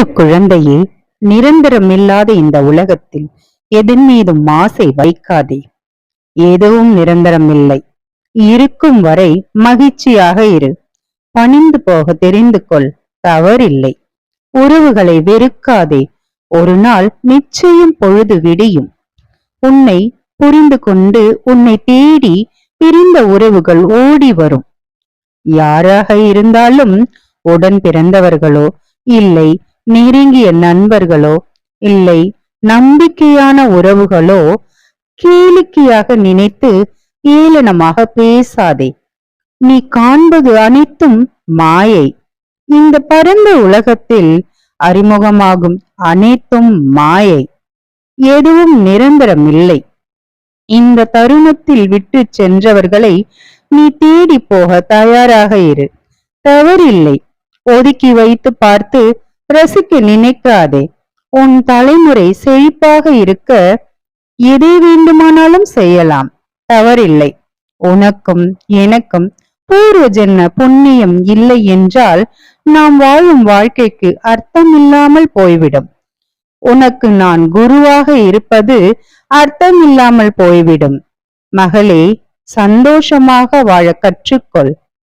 அன்பு குழந்தையே நிரந்தரமில்லாத இந்த உலகத்தில் எதன் மீதும் ஆசை வைக்காதே. எதுவும் நிரந்தரமில்லை. இருக்கும் வரை மகிழ்ச்சியாக இரு. பணிந்து போக தெரிந்து கொள். தவறில்லை. உறவுகளை வெறுக்காதே. ஒரு நாள் நிச்சயம் பொழுது விடியும். உன்னை புரிந்து கொண்டு உன்னை தேடி பிரிந்த உறவுகள் ஓடி வரும். யாராக இருந்தாலும் உடன் பிறந்தவர்களோ இல்லை நெருங்கிய நண்பர்களோ இல்லை நம்பிக்கையான உறவுகளோ கேளிக்கையாக நினைத்து ஏளனமாக பேசாதே. நீ காண்பது அனைத்தும் மாயை. இந்த பரந்த உலகத்தில் அறிமுகமாகும் அனைத்தும் மாயை. எதுவும் நிரந்தரம் இல்லை இந்த தருணத்தில் விட்டு சென்றவர்களை நீ தேடி போக தயாராக இரு. தவறில்லை. ஒதுக்கி வைத்து பார்த்து ரசிக்க நினைக்காதே. உன் தலைமுறை செழிப்பாக இருக்க எதை வேண்டுமானாலும் செய்யலாம். தவறில்லை. உனக்கும் எனக்கும் பூர்வ ஜென்ம புண்ணியம் இல்லை என்றால் நாம் வாழும் வாழ்க்கைக்கு அர்த்தமில்லாமல் போய்விடும். உனக்கு நான் குருவாக இருப்பது அர்த்தமில்லாமல் போய்விடும். மகளே சந்தோஷமாக வாழ கற்றுக்கொள்.